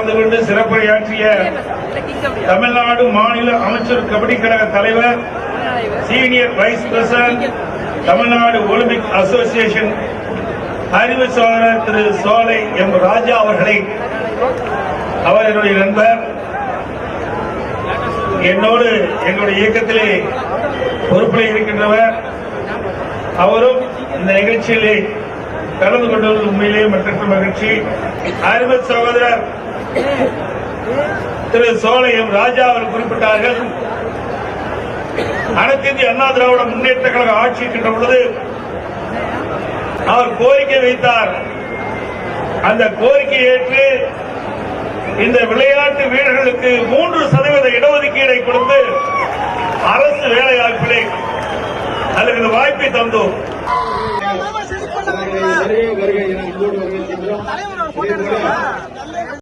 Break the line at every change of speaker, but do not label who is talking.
கலந்து கொண்டு சிறப்புரையாற்றிய தமிழ்நாடு மாநில அமைச்சர் கபடி கழக தலைவர் senior vice president Tamil Nadu Olympic association அறிவு சோதரர் திரு சோலை எம் ராஜா அவர்களை அவர் என்னுடைய நண்பர் என்னோடு எங்களுடைய இயக்கத்திலே பொறுப்பில் இருக்கின்றவர். அவரும் இந்த நிகழ்ச்சியிலே கலந்து கொண்டது உண்மையிலேயே மற்ற மகிழ்ச்சி. அறிவு சகோதரர் திரு சோலையம் ராஜா அவர் குறிப்பிட்டார்கள். அனைத்திந்திய அண்ணா திராவிட முன்னேற்ற கழக ஆட்சி இருக்கின்ற பொழுது அவர் கோரிக்கை வைத்தார். அந்த கோரிக்கை ஏற்று இந்த விளையாட்டு வீரர்களுக்கு மூன்று சதவீத இடஒதுக்கீடை கொடுத்து அரசு வேலை வாய்ப்பிலே அல்லது இந்த வாய்ப்பை தந்தோம்.
வருகை வருகை என